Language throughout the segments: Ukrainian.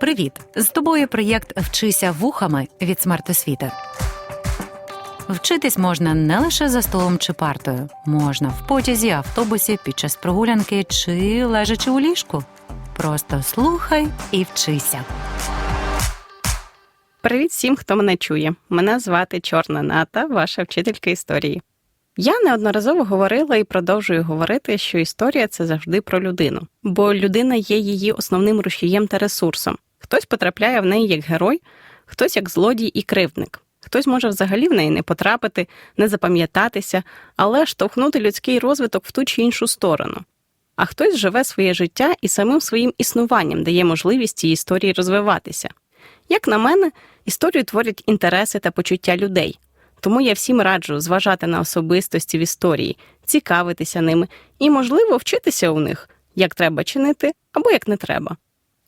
Привіт! З тобою проєкт Вчися вухами від смертосвіти. Вчитись можна не лише за столом чи партою, можна в потязі, автобусі, під час прогулянки чи лежачи у ліжку. Просто слухай і вчися. Привіт всім, хто мене чує. Мене звати Чорна Ната, ваша вчителька історії. Я неодноразово говорила і продовжую говорити, що історія це завжди про людину, бо людина є її основним рушієм та ресурсом. Хтось потрапляє в неї як герой, хтось як злодій і кривдник. Хтось може взагалі в неї не потрапити, не запам'ятатися, але штовхнути людський розвиток в ту чи іншу сторону. А хтось живе своє життя і самим своїм існуванням дає можливість цій історії розвиватися. Як на мене, історію творять інтереси та почуття людей. Тому я всім раджу зважати на особистості в історії, цікавитися ними і, можливо, вчитися у них, як треба чинити або як не треба.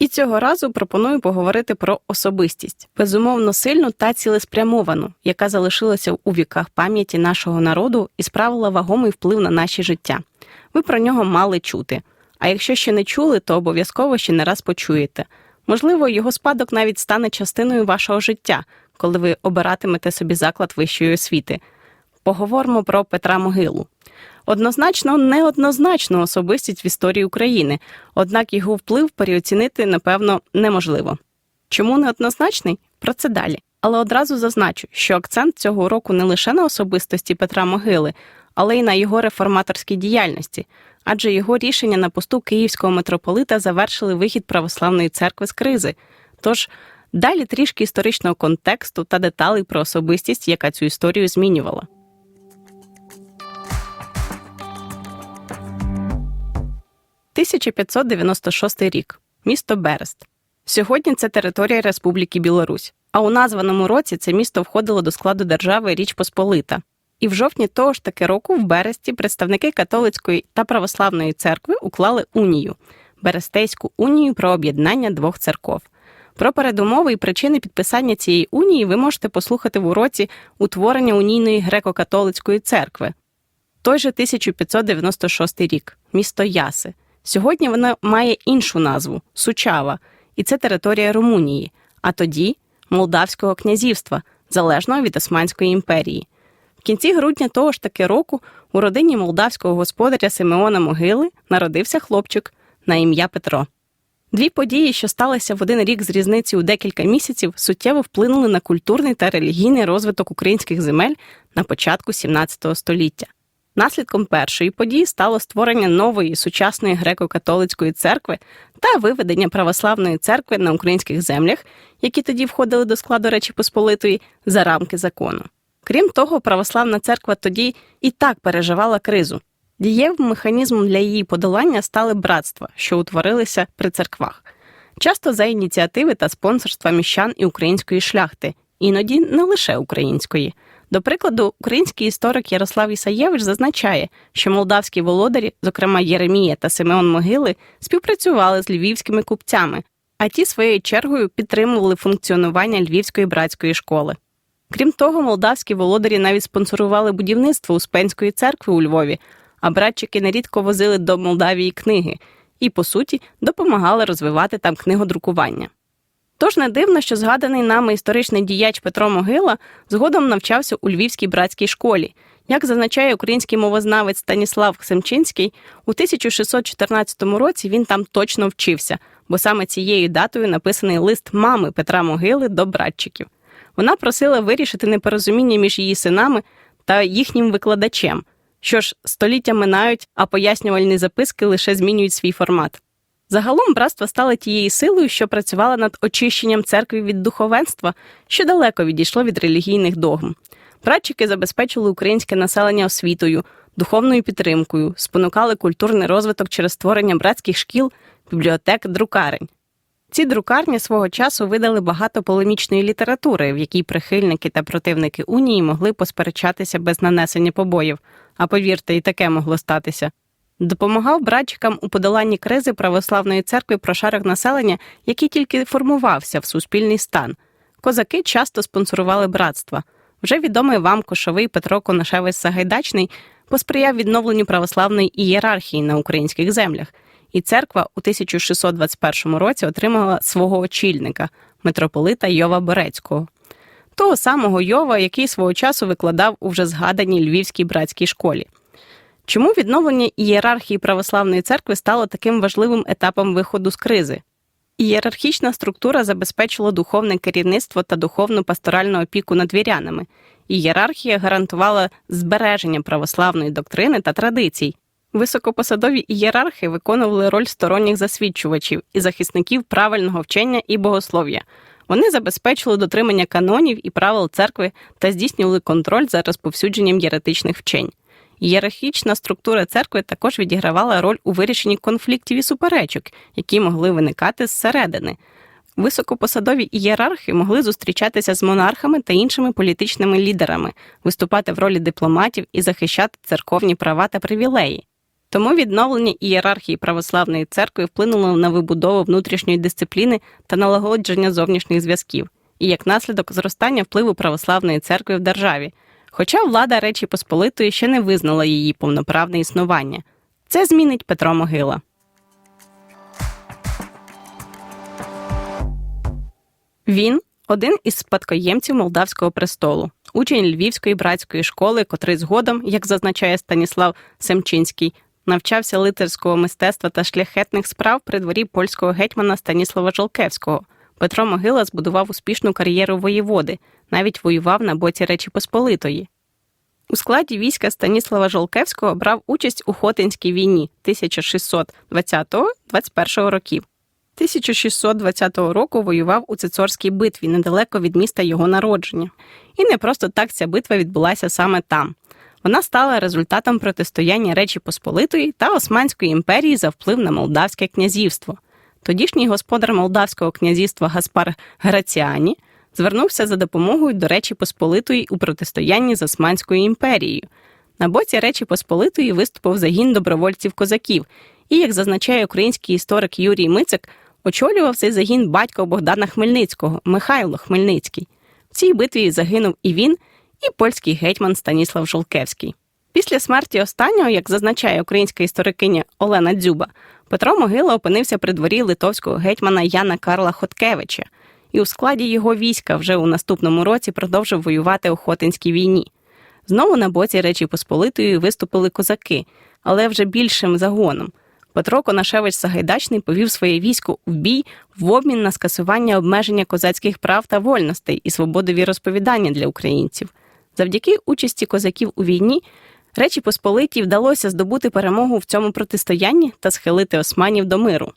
І цього разу пропоную поговорити про особистість, безумовно сильну та цілеспрямовану, яка залишилася у віках пам'яті нашого народу і справила вагомий вплив на наші життя. Ви про нього мали чути. А якщо ще не чули, то обов'язково ще не раз почуєте. Можливо, його спадок навіть стане частиною вашого життя, коли ви обиратимете собі заклад вищої освіти. Поговоримо про Петра Могилу. Однозначно, неоднозначну особистість в історії України, однак його вплив переоцінити, напевно, неможливо. Чому неоднозначний? Про це далі. Але одразу зазначу, що акцент цього року не лише на особистості Петра Могили, але й на його реформаторській діяльності, адже його рішення на посту київського митрополита завершили вихід православної церкви з кризи. Тож далі трішки історичного контексту та деталей про особистість, яка цю історію змінювала. 1596 рік. Місто Берест. Сьогодні це територія Республіки Білорусь. А у названому році це місто входило до складу держави Річ Посполита. І в жовтні того ж таки року в Бересті представники католицької та православної церкви уклали унію Берестейську унію про об'єднання двох церков. Про передумови і причини підписання цієї унії ви можете послухати в уроці утворення унійної греко-католицької церкви. Той же 1596 рік, місто Яси. Сьогодні вона має іншу назву Сучава, і це територія Румунії, а тоді Молдавського князівства, залежного від Османської імперії. В кінці грудня того ж таки року у родині молдавського господаря Симеона Могили народився хлопчик на ім'я Петро. Дві події, що сталися в один рік з різниці у декілька місяців, суттєво вплинули на культурний та релігійний розвиток українських земель на початку XVII століття. Наслідком першої події стало створення нової сучасної греко-католицької церкви та виведення православної церкви на українських землях, які тоді входили до складу Речі Посполитої, за рамки закону. Крім того, православна церква тоді і так переживала кризу. Дієвим механізмом для її подолання стали братства, що утворилися при церквах, часто за ініціативи та спонсорства міщан і української шляхти, іноді не лише української. До прикладу, український історик Ярослав Ісаєвич зазначає, що молдавські володарі, зокрема Єремія та Симеон Могили, співпрацювали з львівськими купцями, а ті своєю чергою підтримували функціонування львівської братської школи. Крім того, молдавські володарі навіть спонсорували будівництво Успенської церкви у Львові, а братчики нерідко возили до Молдавії книги і, по суті, допомагали розвивати там книгодрукування. Тож не дивно, що згаданий нами історичний діяч Петро Могила згодом навчався у Львівській братській школі. Як зазначає український мовознавець Станіслав Семчинський, у 1614 році він там точно вчився, бо саме цією датою написаний лист мами Петра Могили до братчиків. Вона просила вирішити непорозуміння між її синами та їхнім викладачем. Що ж, століття минають, а пояснювальні записки лише змінюють свій формат. Загалом братство стало тією силою, що працювала над очищенням церкви від духовенства, що далеко відійшло від релігійних догм. Братчики забезпечили українське населення освітою, духовною підтримкою, спонукали культурний розвиток через створення братських шкіл, бібліотек, друкарень. Ці друкарні свого часу видали багато полемічної літератури, в якій прихильники та противники унії могли посперечатися без нанесення побоїв. А повірте, і таке могло статися. Допомагав братчикам у подоланні кризи православної церкви прошарок населення, який тільки формувався в суспільний стан. Козаки часто спонсорували братства. Вже відомий вам кошовий Петро Конашевець Сагайдачний посприяв відновленню православної ієрархії на українських землях. і церква у 1621 році отримала свого очільника, митрополита Йова Берецького. Того самого Йова, який свого часу викладав у вже згаданій Львівській братській школі. Чому відновлення ієрархії православної церкви стало таким важливим етапом виходу з кризи? Ієрархічна структура забезпечила духовне керівництво та духовну пасторальну опіку над вірянами. Ієрархія гарантувала збереження православної доктрини та традицій. Високопосадові ієрархи виконували роль сторонніх засвідчувачів і захисників правильного вчення і богослов'я. Вони забезпечили дотримання канонів і правил церкви та здійснювали контроль за розповсюдженням єретичних вчень. Ієрархічна структура церкви також відігравала роль у вирішенні конфліктів і суперечок, які могли виникати зсередини. Високопосадові ієрархи могли зустрічатися з монархами та іншими політичними лідерами, виступати в ролі дипломатів і захищати церковні права та привілеї. Тому відновлення ієрархії православної церкви вплинуло на вибудову внутрішньої дисципліни та налагодження зовнішніх зв'язків, і як наслідок зростання впливу православної церкви в державі. Хоча влада Речі Посполитої ще не визнала її повноправне існування. Це змінить Петро Могила. Він один із спадкоємців молдавського престолу, учень Львівської братської школи, котрий згодом, як зазначає Станіслав Семчинський, навчався лицарського мистецтва та шляхетних справ при дворі польського гетьмана Станіслава Жолкевського. Петро Могила збудував успішну кар'єру воєводи, навіть воював на боці Речі Посполитої. У складі війська Станіслава Жолкевського брав участь у Хотинській війні 1620-21 років. 1620 року воював у Цицорській битві недалеко від міста його народження. І не просто так ця битва відбулася саме там. Вона стала результатом протистояння Речі Посполитої та Османської імперії за вплив на Молдавське князівство. Тодішній господар Молдавського князівства Гаспар Граціані звернувся за допомогою до Речі Посполитої у протистоянні з Османською імперією. На боці Речі Посполитої виступив загін добровольців-козаків, і, як зазначає український історик Юрій Мицик, очолював цей загін батько Богдана Хмельницького Михайло Хмельницький. В цій битві загинув і він, і польський гетьман Станіслав Жолкевський. Після смерті останнього, як зазначає українська історикиня Олена Дзюба, Петро Могила опинився при дворі литовського гетьмана Яна Карла Хоткевича і у складі його війська вже у наступному році продовжив воювати у Хотинській війні. Знову на боці Речі Посполитої виступили козаки, але вже більшим загоном. Петро Конашевич Сагайдачний повів своє військо в бій в обмін на скасування обмеження козацьких прав та вольностей і свободи віросповідання для українців. Завдяки участі козаків у війні Речі Посполитій вдалося здобути перемогу в цьому протистоянні та схилити османів до миру.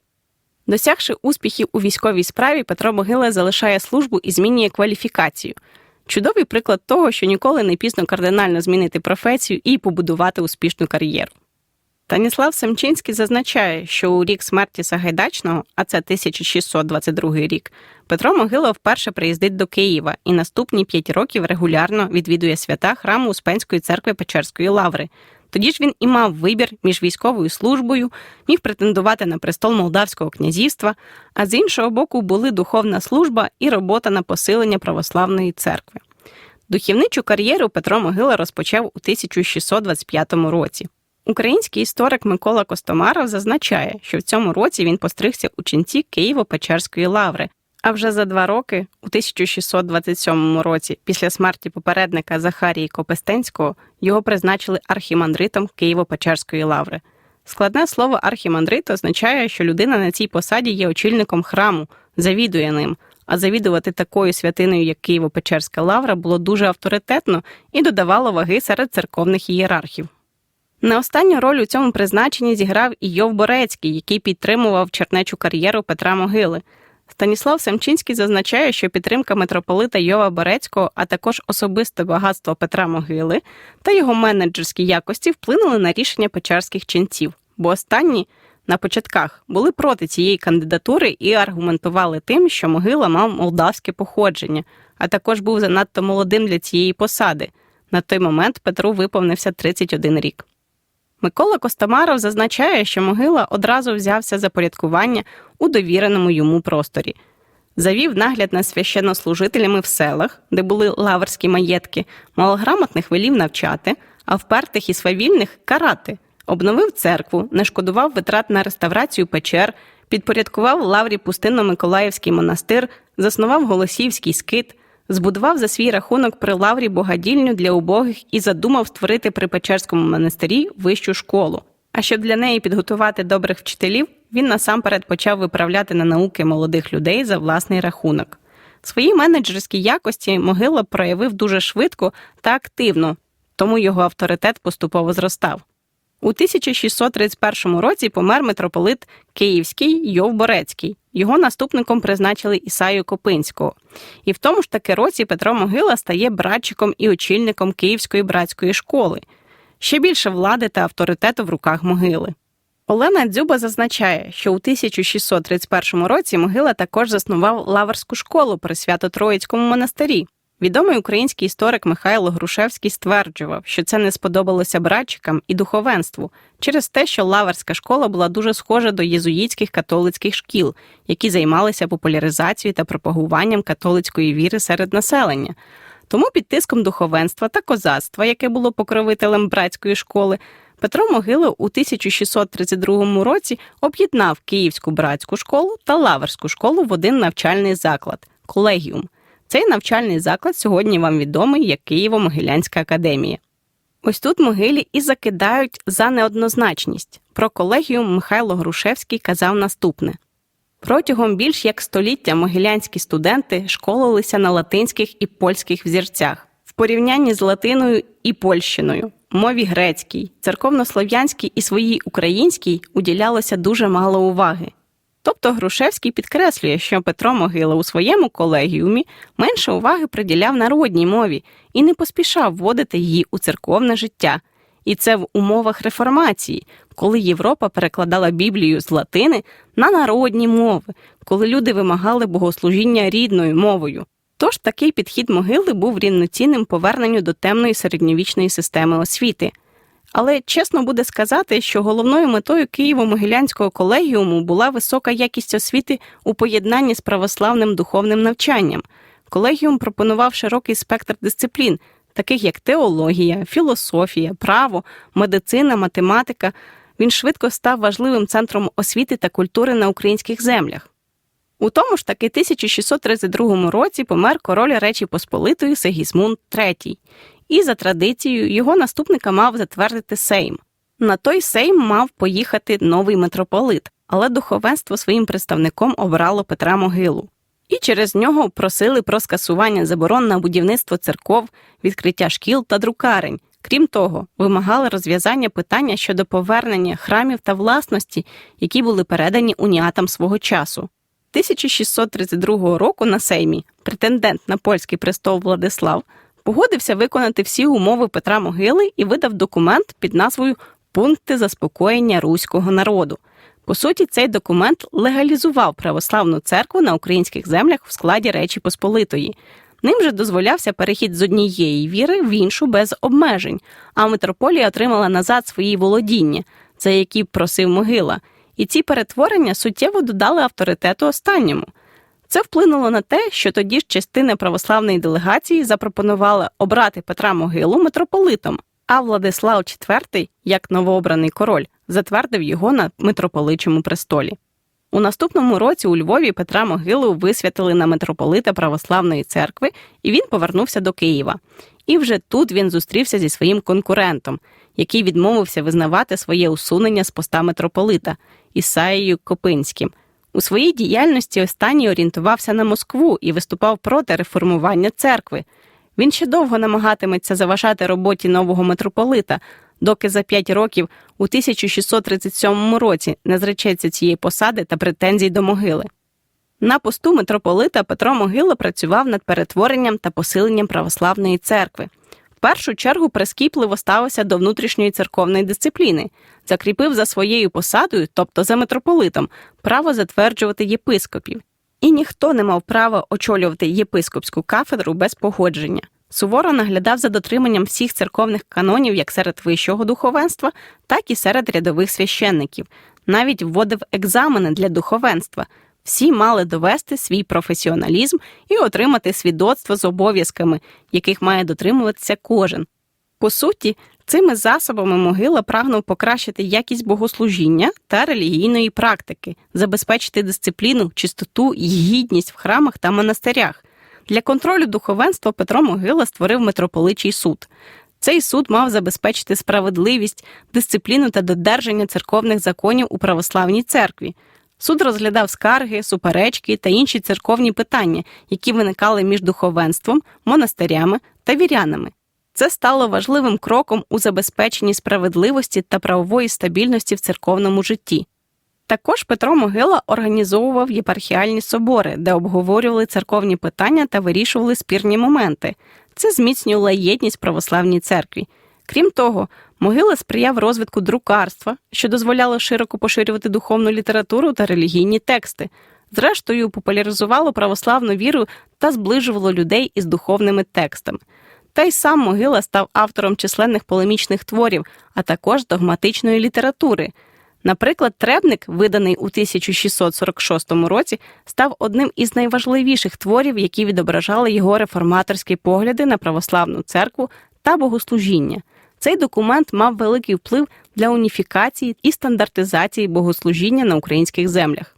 Досягши успіхів у військовій справі, Петро Могила залишає службу і змінює кваліфікацію. Чудовий приклад того, що ніколи не пізно кардинально змінити професію і побудувати успішну кар'єру. Таніслав Семчинський зазначає, що у рік смерті Сагайдачного, а це 1622 рік, Петро Могила вперше приїздить до Києва і наступні п'ять років регулярно відвідує свята храму Успенської церкви Печерської лаври. Тоді ж він і мав вибір між військовою службою, міг претендувати на престол Молдавського князівства, а з іншого боку були духовна служба і робота на посилення православної церкви. Духівничу кар'єру Петро Могила розпочав у 1625 році. Український історик Микола Костомаров зазначає, що в цьому році він постригся у ченці Києво-Печерської лаври. А вже за два роки, у 1627 році, після смерті попередника Захарії Копестенського, його призначили архімандритом Києво-Печерської лаври. Складне слово архімандрит означає, що людина на цій посаді є очільником храму, завідує ним. А завідувати такою святиною, як Києво-Печерська лавра, було дуже авторитетно і додавало ваги серед церковних ієрархів. Не останню роль у цьому призначенні зіграв і Йов Борецький, який підтримував чернечу кар'єру Петра Могили. Станіслав Семчинський зазначає, що підтримка митрополита Йова Борецького, а також особисте багатство Петра Могили та його менеджерські якості вплинули на рішення печерських ченців, бо останні на початках були проти цієї кандидатури і аргументували тим, що могила мав молдавське походження, а також був занадто молодим для цієї посади. На той момент Петру виповнився 31 рік. Микола Костомаров зазначає, що могила одразу взявся за порядкування у довіреному йому просторі. Завів нагляд над священнослужителями в селах, де були лаврські маєтки, малограмотних велів навчати, а впертих і свавільних карати, обновив церкву, не шкодував витрат на реставрацію печер, підпорядкував лаврі Пустинно-Миколаївський монастир, заснував Голосіївський скит, збудував за свій рахунок при лаврі богадільню для убогих і задумав створити при Печерському монастирі вищу школу. А щоб для неї підготувати добрих вчителів, він насамперед почав виправляти на науки молодих людей за власний рахунок. Свої менеджерські якості могила проявив дуже швидко та активно, тому його авторитет поступово зростав. У 1631 році помер митрополит Київський Йов Борецький. Його наступником призначили Ісаю Копинського. І в тому ж таки році Петро Могила стає братчиком і очільником Київської братської школи. Ще більше влади та авторитету в руках могили. Олена Дзюба зазначає, що у 1631 році Могила також заснував лаврську школу при Свято-Троїцькому монастирі. Відомий український історик Михайло Грушевський стверджував, що це не сподобалося братчикам і духовенству через те, що лаврська школа була дуже схожа до єзуїтських католицьких шкіл, які займалися популяризацією та пропагуванням католицької віри серед населення. Тому під тиском духовенства та козацтва, яке було покровителем братської школи, Петро Могила у 1632 році об'єднав Київську братську школу та Лаверську школу в один навчальний заклад колегіум. Цей навчальний заклад сьогодні вам відомий як Києво-Могилянська академія. Ось тут могилі і закидають за неоднозначність. Про колегіум Михайло Грушевський казав наступне: протягом більш як століття могилянські студенти школилися на латинських і польських взірцях в порівнянні з Латиною і Польщиною, мові грецькій, церковнослов'янській і своїй українській уділялося дуже мало уваги. Тобто Грушевський підкреслює, що Петро Могила у своєму колегіумі менше уваги приділяв народній мові і не поспішав вводити її у церковне життя. І це в умовах реформації, коли Європа перекладала Біблію з латини на народні мови, коли люди вимагали богослужіння рідною мовою. Тож такий підхід могили був рівноцінним поверненню до темної середньовічної системи освіти. Але чесно буде сказати, що головною метою Києво-Могилянського колегіуму була висока якість освіти у поєднанні з православним духовним навчанням. Колегіум пропонував широкий спектр дисциплін, таких як теологія, філософія, право, медицина, математика. Він швидко став важливим центром освіти та культури на українських землях. У тому ж таки 1632 році помер король Речі Посполитої Сегісмунд III, і за традицією його наступника мав затвердити Сейм. На той Сейм мав поїхати новий митрополит, але духовенство своїм представником обрало Петра Могилу. І через нього просили про скасування заборон на будівництво церков, відкриття шкіл та друкарень. Крім того, вимагали розв'язання питання щодо повернення храмів та власності, які були передані уніатам свого часу. 1632 року на Сеймі претендент на польський престол Владислав погодився виконати всі умови Петра Могили і видав документ під назвою Пункти заспокоєння руського народу. По суті, цей документ легалізував православну церкву на українських землях в складі Речі Посполитої. Ним же дозволявся перехід з однієї віри в іншу без обмежень, а митрополія отримала назад свої володіння, за які просив могила. І ці перетворення суттєво додали авторитету останньому. Це вплинуло на те, що тоді ж частина православної делегації запропонувала обрати Петра Могилу митрополитом, а Владислав IV, як новообраний король, затвердив його на митрополичому престолі. У наступному році у Львові Петра Могилу висвятили на митрополита Православної церкви, і він повернувся до Києва. І вже тут він зустрівся зі своїм конкурентом, який відмовився визнавати своє усунення з поста митрополита Ісаєю Копинським. У своїй діяльності останній орієнтувався на Москву і виступав проти реформування церкви. Він ще довго намагатиметься заважати роботі нового митрополита, доки за п'ять років у 1637 році не зречеться цієї посади та претензій до могили. На посту митрополита Петро Могила працював над перетворенням та посиленням православної церкви. Першу чергу прискіпливо ставився до внутрішньої церковної дисципліни, закріпив за своєю посадою, тобто за митрополитом, право затверджувати єпископів. І ніхто не мав права очолювати єпископську кафедру без погодження. Суворо наглядав за дотриманням всіх церковних канонів як серед вищого духовенства, так і серед рядових священників. Навіть вводив екзамени для духовенства. Всі мали довести свій професіоналізм і отримати свідоцтво з обов'язками, яких має дотримуватися кожен. По суті, Цими засобами могила прагнув покращити якість богослужіння та релігійної практики, забезпечити дисципліну, чистоту і гідність в храмах та монастирях. Для контролю духовенства Петро Могила створив митрополичий суд. Цей суд мав забезпечити справедливість, дисципліну та додержання церковних законів у православній церкві. Суд розглядав скарги, суперечки та інші церковні питання, які виникали між духовенством, монастирями та вірянами. Це стало важливим кроком у забезпеченні справедливості та правової стабільності в церковному житті. Також Петро Могила організовував єпархіальні собори, де обговорювали церковні питання та вирішували спірні моменти. Це зміцнювало єдність православній церкві. Крім того, Могила сприяв розвитку друкарства, що дозволяло широко поширювати духовну літературу та релігійні тексти. Зрештою, популяризувало православну віру та зближувало людей із духовними текстами. Та й сам Могила став автором численних полемічних творів, а також догматичної літератури. Наприклад, Требник, виданий у 1646 році, став одним із найважливіших творів, які відображали його реформаторські погляди на православну церкву та богослужіння. Цей документ мав великий вплив для уніфікації і стандартизації богослужіння на українських землях.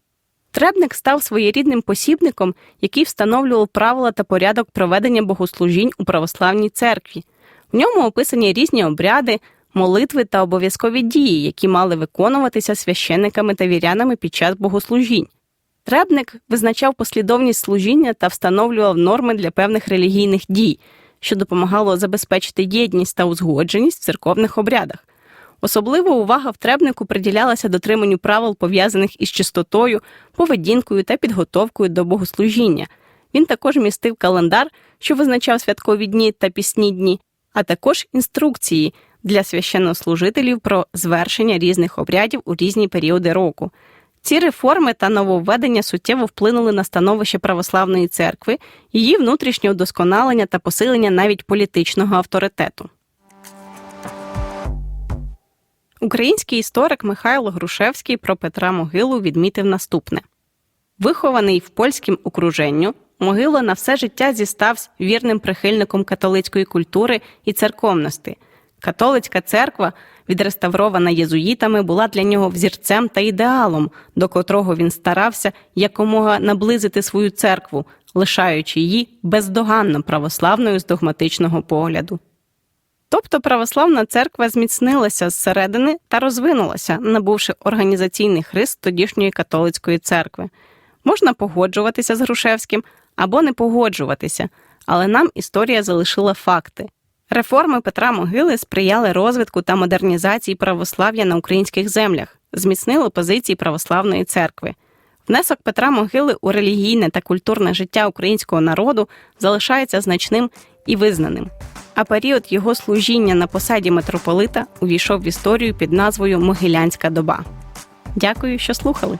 Требник став своєрідним посібником, який встановлював правила та порядок проведення богослужінь у православній церкві. В ньому описані різні обряди, молитви та обов'язкові дії, які мали виконуватися священниками та вірянами під час богослужінь. Требник визначав послідовність служіння та встановлював норми для певних релігійних дій, що допомагало забезпечити єдність та узгодженість в церковних обрядах. Особлива увага в требнику приділялася дотриманню правил, пов'язаних із чистотою, поведінкою та підготовкою до богослужіння. Він також містив календар, що визначав святкові дні та пісні дні, а також інструкції для священнослужителів про звершення різних обрядів у різні періоди року. Ці реформи та нововведення суттєво вплинули на становище православної церкви, її внутрішнє удосконалення та посилення навіть політичного авторитету. Український історик Михайло Грушевський про Петра Могилу відмітив наступне: вихований в польськім окруженню, Могила на все життя зістався вірним прихильником католицької культури і церковності. Католицька церква, відреставрована єзуїтами, була для нього взірцем та ідеалом, до котрого він старався якомога наблизити свою церкву, лишаючи її бездоганно православною з догматичного погляду. Тобто православна церква зміцнилася зсередини та розвинулася, набувши організаційний христ тодішньої католицької церкви. Можна погоджуватися з Грушевським або не погоджуватися, але нам історія залишила факти. Реформи Петра Могили сприяли розвитку та модернізації православ'я на українських землях, зміцнили позиції православної церкви. Внесок Петра Могили у релігійне та культурне життя українського народу залишається значним і визнаним. А період його служіння на посаді митрополита увійшов в історію під назвою Могилянська доба. Дякую, що слухали.